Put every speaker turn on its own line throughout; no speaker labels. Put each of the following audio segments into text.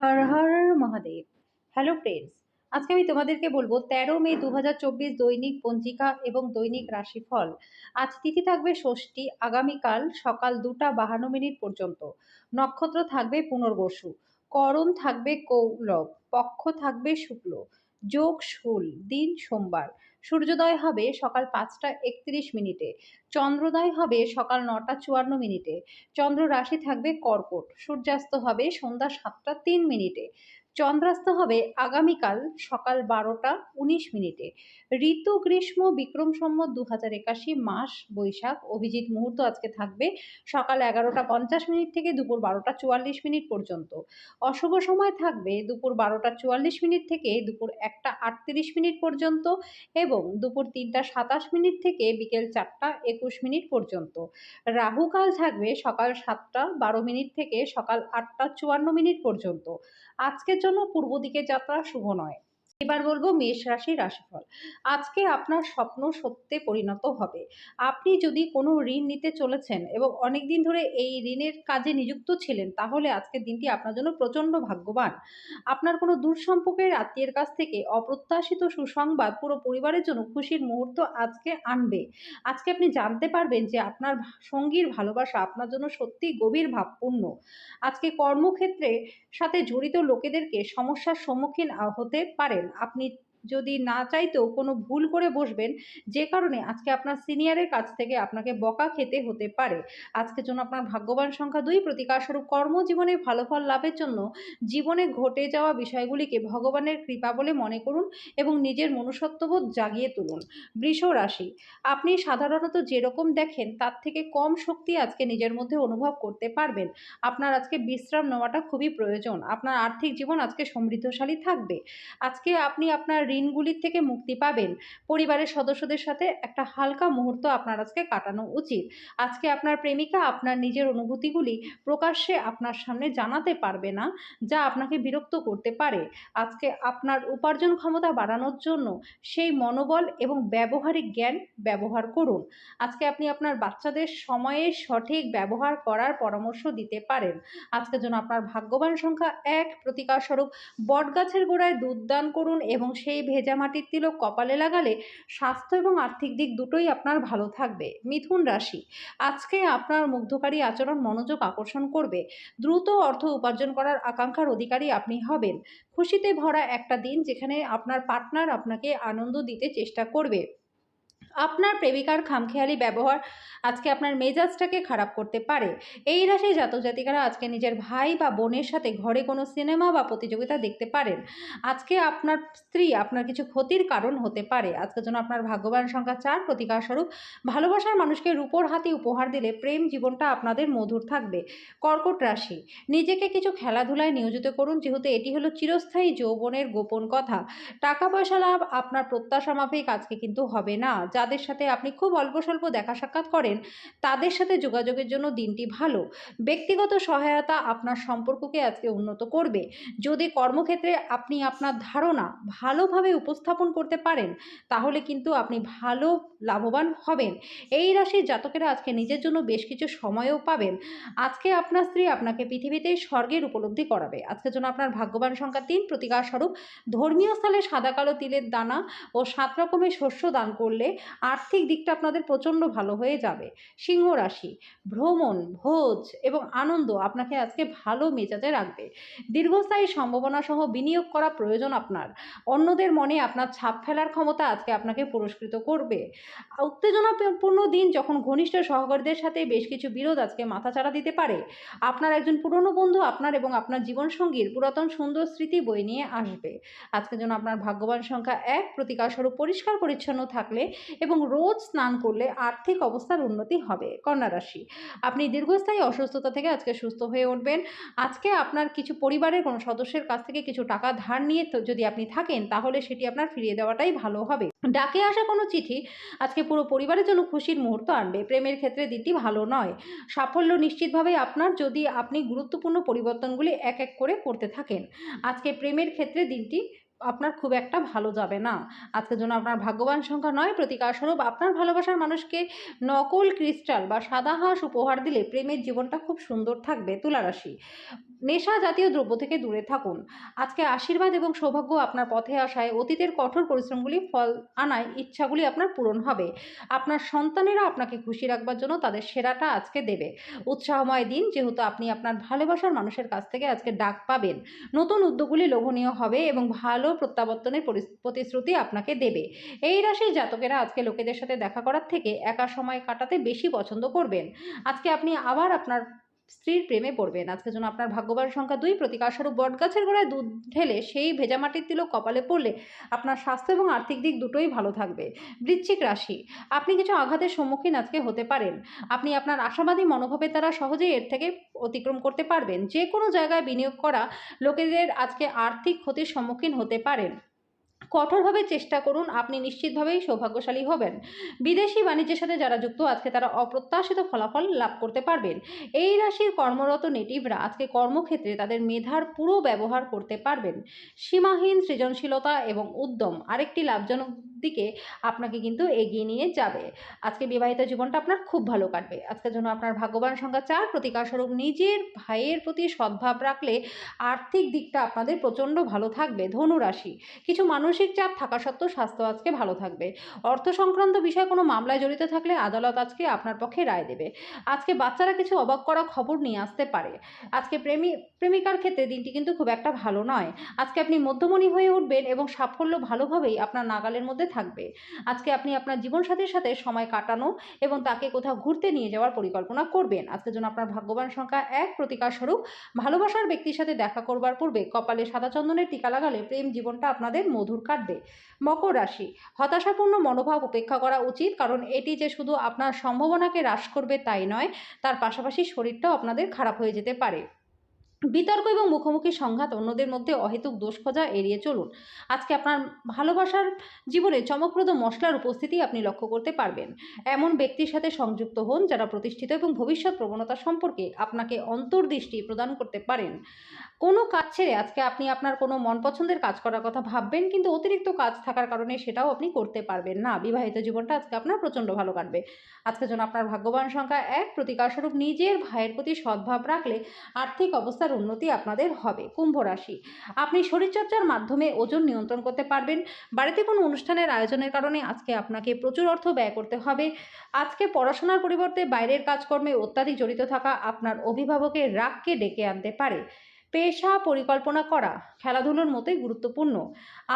হর Har Mahadev. Hello friends আজকে আমি তোমাদেরকে বলব তেরো মে দু হাজার চব্বিশ দৈনিক পঞ্জিকা এবং দৈনিক রাশিফল। আজ তিথি থাকবে ষষ্ঠী, আগামীকাল সকাল দুটা বাহান্ন মিনিট পর্যন্ত। নক্ষত্র থাকবে পুনর্বসু। করণ থাকবে কৌলভ পক্ষ থাকবে শুক্ল। যোগ শুল, দিন সোমবার। সূর্যোদয় হবে সকাল পাঁচটা একত্রিশ মিনিটে। চন্দ্রোদয় হবে সকাল নটা চুয়ান্ন মিনিটে। চন্দ্র রাশি থাকবে কর্কট। সূর্যাস্ত হবে সন্ধ্যা সাতটা তিন মিনিটে। চন্দ্রাস্ত হবে আগামীকাল সকাল বারোটা উনিশ মিনিটে। ঋতু, গ্রীষ্ম বিক্রম সম্মত দু হাজার একাশি মাস, বৈশাখ, অভিজিৎ মুহূর্ত আজকে থাকবে সকাল এগারোটা পঞ্চাশ মিনিট থেকে দুপুর বারোটা চুয়াল্লিশ মিনিট পর্যন্ত। অশুভ সময় থাকবে দুপুর বারোটা চুয়াল্লিশ মিনিট থেকে দুপুর একটা আটত্রিশ মিনিট পর্যন্ত এবং দুপুর তিনটা সাতাশ মিনিট থেকে বিকেল চারটা একুশ মিনিট পর্যন্ত। রাহুকাল থাকবে সকাল সাতটা বারো মিনিট থেকে সকাল আটটা চুয়ান্ন মিনিট পর্যন্ত। আজকের জন্য পূর্ব দিকে যাত্রা শুভ নয়। এবার বলব মেষ রাশি রাশিফল। আজকে আপনার স্বপ্ন সত্যে পরিণত হবে। আপনি যদি কোনো ঋণ নিতে চলেছেন এবং অনেক দিন ধরে এই ঋণের কাজে নিযুক্ত ছিলেন, তাহলে আজকের দিনটি আপনার জন্য প্রচণ্ড ভাগ্যবান। আপনার কোনো দূর সম্পর্কের আত্মীয়ের কাছ থেকে অপ্রত্যাশিত সুসংবাদ পুরো পরিবারের জন্য খুশির মুহূর্ত আজকে আনবে। আজকে আপনি জানতে পারবেন যে আপনার সঙ্গীর ভালোবাসা আপনার জন্য সত্যি গভীর ভাবপূর্ণ। আজকে কর্মক্ষেত্রে সাথে জড়িত লোকেদেরকে সমস্যার সম্মুখীন হতে পারেন। আপনি যদি না চাইতেও কোনো ভুল করে বসবেন, যে কারণে আজকে আপনার সিনিয়রের কাছ থেকে আপনাকে বকা খেতে হতে পারে। আজকের জন্য আপনার ভাগ্যবান সংখ্যা দুই, প্রতিকারস্বরূপ কর্মজীবনে ভালো ফল লাভের জন্য জীবনে ঘটে যাওয়া বিষয়গুলিকে ভগবানের কৃপা বলে মনে করুন এবং নিজের মনুষ্যত্ববোধ জাগিয়ে তুলুন। বৃষ রাশি, আপনি সাধারণত যেরকম দেখেন, তার থেকে কম শক্তি আজকে নিজের মধ্যে অনুভব করতে পারবেন। আপনার আজকে বিশ্রাম নেওয়াটা খুবই প্রয়োজন। আপনার আর্থিক জীবন আজকে সমৃদ্ধশালী থাকবে। আজকে আপনি আপনার ঋণগুলির থেকে মুক্তি পাবেন। পরিবারের সদস্যদের সাথে একটা হালকা মুহূর্ত আপনার আজকে কাটানো উচিত। আজকে আপনার প্রেমিকা আপনার নিজের অনুভূতিগুলি প্রকাশ্যে আপনার সামনে জানাতে পারবে না, যা আপনাকে বিরক্ত করতে পারে। আজকে আপনার উপার্জন ক্ষমতা বাড়ানোর জন্য সেই মনোবল এবং ব্যবহারিক জ্ঞান ব্যবহার করুন। আজকে আপনি আপনার বাচ্চাদের সময়ে সঠিক ব্যবহার করার পরামর্শ দিতে পারেন। আজকের জন্য আপনার ভাগ্যবান সংখ্যা এক প্রতিকারস্বরূপ বটগাছের গোড়ায় দুধ দান করুন এবং সেই এই ভেজা মাটির তিলক কপালে লাগালে স্বাস্থ্য এবং আর্থিক দিক দুটোই আপনার ভালো থাকবে। মিথুন রাশি, আজকে আপনার মুগ্ধকারী আচরণ মনোযোগ আকর্ষণ করবে। দ্রুত অর্থ উপার্জন করার আকাঙ্ক্ষার অধিকারী আপনি হবেন। খুশিতে ভরা একটা দিন যেখানে আপনার পার্টনার আপনাকে আনন্দ দিতে চেষ্টা করবে। আপনার প্রেমিকার খামখেয়ালি ব্যবহার আজকে আপনার মেজাজটাকে খারাপ করতে পারে। এই রাশি জাতক জাতিকারা আজকে নিজের ভাই বা বোনের সাথে ঘরে কোনো সিনেমা বা প্রতিযোগিতা দেখতে পারেন। আজকে আপনার স্ত্রী আপনার কিছু ক্ষতির কারণ হতে পারে। আজকের জন্য আপনার ভাগ্যবান সংখ্যা চার প্রতিকার স্বরূপ ভালোবাসার মানুষকে রূপর হাতে উপহার দিলে প্রেম জীবনটা আপনাদের মধুর থাকবে। কর্কট রাশি, নিজেকে কিছু খেলাধুলায় নিয়োজিত করুন, যেহেতু এটি হলো চিরস্থায়ী যৌবনের গোপন কথা। টাকা পয়সা লাভ আপনার প্রত্যাশা মাফিক আজকে কিন্তু হবে না। যাদের সাথে আপনি খুব অল্প স্বল্প দেখা সাক্ষাৎ করেন, তাদের সাথে যোগাযোগের জন্য দিনটি ভালো। ব্যক্তিগত সহায়তা আপনার সম্পর্ককে আজকে উন্নত করবে। যদি কর্মক্ষেত্রে আপনি আপনার ধারণা ভালোভাবে উপস্থাপন করতে পারেন, তাহলে কিন্তু আপনি ভালো লাভবান হবেন। এই রাশির জাতকেরা আজকে নিজের জন্য বেশ কিছু সময়ও পাবেন। আজকে আপনার স্ত্রী আপনাকে পৃথিবীতে স্বর্গের উপলব্ধি করাবে। আজকের জন্য আপনার ভাগ্যবান সংখ্যা তিন প্রতিকার স্বরূপ ধর্মীয় স্থলে সাদা কালো তিলের দানা ও সাত রকমের শস্য দান করলে আর্থিক দিকটা আপনাদের প্রচণ্ড ভালো হয়ে যাবে। সিংহ রাশি, ভ্রমণ, ভোজ এবং আনন্দ আপনাকে আজকে ভালো মেজাজে রাখবে। দীর্ঘস্থায়ী সম্ভাবনা সহ বিনিয়োগ করা প্রয়োজন আপনার। অন্যদের মনে আপনার ছাপ ফেলার ক্ষমতা আজকে আপনাকে পুরস্কৃত করবে। উত্তেজনাপূর্ণ দিন যখন ঘনিষ্ঠ সহকারীদের সাথে বেশ কিছু বিরোধ আজকে মাথাচাড়া দিতে পারে। আপনার একজন পুরনো বন্ধু আপনার এবং আপনার জীবনসঙ্গীর পুরাতন সুন্দর স্মৃতি বই নিয়ে আসবে। আজকের জন্য আপনার ভাগ্যবান সংখ্যা এক প্রতিকারস্বরূপ পরিষ্কার পরিচ্ছন্ন থাকলে এবং রোজ স্নান করলে আর্থিক অবস্থার উন্নতি হবে। কন্যা রাশি, আপনি দীর্ঘস্থায়ী অসুস্থতা থেকে আজকে সুস্থ হয়ে উঠবেন। আজকে আপনার কিছু পরিবারের কোনো সদস্যের কাছ থেকে কিছু টাকা ধার নিয়ে যদি আপনি থাকেন, তাহলে সেটি আপনার ফিরিয়ে দেওয়াটাই ভালো হবে। ডাকে আসা কোনো চিঠি আজকে পুরো পরিবারের জন্য খুশির মুহূর্ত আনবে। প্রেমের ক্ষেত্রে দিনটি ভালো নয়। সাফল্য নিশ্চিতভাবে আপনার যদি আপনি গুরুত্বপূর্ণ পরিবর্তনগুলি এক এক করে করতে থাকেন। আজকে প্রেমের ক্ষেত্রে দিনটি আপনার খুব একটা ভালো যাবে না। আজকের জন্য আপনার ভাগ্যবান সংখ্যা নয় প্রতিকারস্বরূপ আপনার ভালোবাসার মানুষকে নকল ক্রিস্টাল বা সাদা হাঁস উপহার দিলে প্রেমের জীবনটা খুব সুন্দর থাকবে। তুলারাশি। নেশা জাতীয় দ্রব্য থেকে দূরে থাকুন। আজকে আশীর্বাদ এবং সৌভাগ্য আপনার পথে আসায় অতীতের কঠোর পরিশ্রমগুলি ফল আনায় ইচ্ছাগুলি আপনার পূরণ হবে। আপনার সন্তানেরা আপনাকে খুশি রাখবার জন্য তাদের সেরাটা আজকে দেবে। উৎসাহময় দিন, যেহেতু আপনি আপনার ভালোবাসার মানুষের কাছ থেকে আজকে ডাক পাবেন। নতুন উদ্যোগগুলি লোভনীয় হবে এবং ভালো প্রত্যাবর্তনের প্রতিশ্রুতি আপনাকে দেবে। এই রাশির জাতকেরা আজকে লোকেদের সাথে দেখা করার থেকে একা সময় কাটাতে বেশি পছন্দ করবেন। আজকে আপনি আবার আপনার স্ত্রীর প্রেমে পড়বেন। আজকের জন্য আপনার ভাগ্যবান সংখ্যা দুই। প্রতিকারস্বরূপ বটগাছের গোড়ায় দুধ ঢেলে সেই ভেজা মাটির তিলক কপালে পড়লে আপনার স্বাস্থ্য এবং আর্থিক দিক দুটোই ভালো থাকবে। বৃশ্চিক রাশি, আপনি কিছু আঘাতের সম্মুখীন আজকে হতে পারেন। আপনি আপনার আশাবাদী মনোভাবের দ্বারা সহজেই এর থেকে অতিক্রম করতে পারবেন। যে কোনো জায়গায় বিনিয়োগ করা লোকেদের আজকে আর্থিক ক্ষতির সম্মুখীন হতে পারেন। কঠোরভাবে চেষ্টা করুন, আপনি নিশ্চিতভাবেই সৌভাগ্যশালী হবেন। বিদেশি বাণিজ্যের সাথে যারা যুক্ত আজকে তারা অপ্রত্যাশিত ফলাফল লাভ করতে পারবেন। এই রাশির কর্মরত নেটিভরা আজকে কর্মক্ষেত্রে তাদের মেধার পুরো ব্যবহার করতে পারবেন। সীমাহীন সৃজনশীলতা এবং উদ্যম আরেকটি লাভজনক দিকে আপনাকে কিন্তু এগিয়ে নিয়ে যাবে। আজকে বিবাহিত জীবনটা আপনার খুব ভালো কাটবে। আজকের জন্য আপনার ভাগ্যবান সংখ্যা চার প্রতিকারস্বরূপ নিজের ভাইয়ের প্রতি সদ্ভাব রাখলে আর্থিক দিকটা আপনাদের প্রচণ্ড ভালো থাকবে। ধনু রাশি কিছু মানসিক চাপ থাকা সত্ত্বেও স্বাস্থ্য আজকে ভালো থাকবে। অর্থ সংক্রান্ত বিষয়ে কোনো মামলায় জড়িত থাকলে আদালত আজকে আপনার পক্ষে রায় দেবে। আজকে বাচ্চারা কিছু অবাক করা খবর নিয়ে আসতে পারে। আজকে প্রেমী, প্রেমিকার ক্ষেত্রে দিনটি কিন্তু খুব একটা ভালো নয়। আজকে আপনি মধ্যমণি হয়ে উঠবেন এবং সাফল্য ভালোভাবেই আপনার নাগালের মধ্যে থাকবে। আজকে আপনি আপনার জীবনসাথীর সাথে সময় কাটানো এবং তাকে কোথাও ঘুরতে নিয়ে যাওয়ার পরিকল্পনা করবেন। আজকের জন্য আপনার ভাগ্যবান সংখ্যা এক। প্রতিকার স্বরূপ, ভালোবাসার ব্যক্তির সাথে দেখা করবার পূর্বে কপালে সাদা চন্দনের টিকা লাগালে প্রেম জীবনটা আপনাদের মধুর কাটবে। মকর রাশি, হতাশাপূর্ণ মনোভাব উপেক্ষা করা উচিত কারণ এটি যে শুধু আপনার সম্ভাবনাকে হ্রাস করবে তাই নয়, তার পাশাপাশি শরীরটাও আপনাদের খারাপ হয়ে যেতে পারে। বিতর্ক এবং মুখোমুখি সংঘাত অন্যদের মধ্যে অহেতুক দোষ খোঁজা এড়িয়ে চলুন। আজকে আপনার ভালোবাসার জীবনে চমকপ্রদ মশলার উপস্থিতি আপনি লক্ষ্য করতে পারবেন। এমন ব্যক্তির সাথে সংযুক্ত হন যারা প্রতিষ্ঠিত এবং ভবিষ্যৎ প্রবণতা সম্পর্কে আপনাকে অন্তর্দৃষ্টি প্রদান করতে পারেন। কোনো কাজ ছেড়ে আজকে আপনি আপনার কোনো মন পছন্দের কাজ করার কথা ভাববেন কিন্তু অতিরিক্ত কাজ থাকার কারণে সেটাও আপনি করতে পারবেন না। বিবাহিত জীবনটা আজকে আপনার প্রচণ্ড ভালো কাটবে। আজকে যেন আপনার ভাগ্যবান সংখ্যা এক, প্রতিকারস্বরূপ নিজের ভাইয়ের প্রতি সদ্ভাব রাখলে আর্থিক অবস্থার উন্নতি আপনাদের হবে, কুম্ভ রাশি। আপনি শরীরচর্চার মাধ্যমে ওজন নিয়ন্ত্রণ করতে পারবেন। বাড়িতে কোনো অনুষ্ঠানের আয়োজনের কারণে আজকে আপনাকে প্রচুর অর্থ ব্যয় করতে হবে। আজকে পড়াশোনার পরিবর্তে বাইরের কাজকর্মে অত্যাধিক জড়িত থাকা আপনার অভিভাবকের রাগকে ডেকে আনতে পারে। পেশা পরিকল্পনা করা খেলাধুলোর মতোই গুরুত্বপূর্ণ।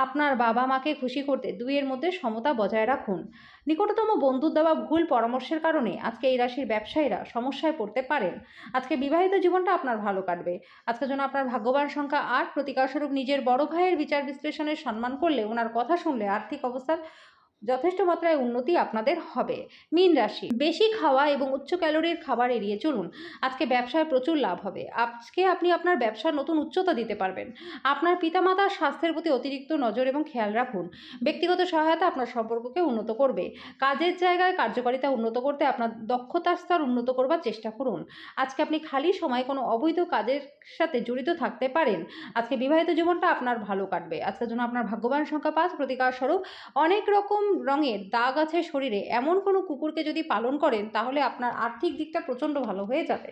আপনার বাবা মাকে খুশি করতে দুইয়ের মধ্যে সমতা বজায় রাখুন। নিকটতম বন্ধুর দেওয়া ভুল পরামর্শের কারণে আজকে এই রাশির ব্যবসায়ীরা সমস্যায় পড়তে পারেন। আজকে বিবাহিত জীবনটা আপনার ভালো কাটবে। আজকে যেন আপনার ভাগ্যবান সংখ্যা আট, প্রতিকারস্বরূপ নিজের বড় ভাইয়ের বিচার বিশ্লেষণের সম্মান করলে ওনার কথা শুনলে আর্থিক অবস্থার যথেষ্ট মাত্রায় উন্নতি আপনাদের হবে। মীন রাশি, বেশি খাওয়া এবং উচ্চ ক্যালোরির খাবার এড়িয়ে চলুন। আজকে ব্যবসায় প্রচুর লাভ হবে। আজকে আপনি আপনার ব্যবসার নতুন উচ্চতা দিতে পারবেন। আপনার পিতামাতার স্বাস্থ্যের প্রতি অতিরিক্ত নজর এবং খেয়াল রাখুন। ব্যক্তিগত সহায়তা আপনার সম্পর্ককে উন্নত করবে। কাজের জায়গায় কার্যকারিতা উন্নত করতে আপনার দক্ষতার স্তর উন্নত করবার চেষ্টা করুন। আজকে আপনি খালি সময় কোনো অবৈধ কাজের সাথে জড়িত থাকতে পারেন। আজকে বিবাহিত জীবনটা আপনার ভালো কাটবে। আজকের জন্য আপনার ভাগ্যবান সংখ্যা পাঁচ প্রতিকার স্বরূপ অনেক রকম রঙের দাগ আছে শরীরে, এমন কোনো কুকুরকে যদি পালন করেন, তাহলে আপনার আর্থিক দিকটা প্রচণ্ড ভালো হয়ে যাবে।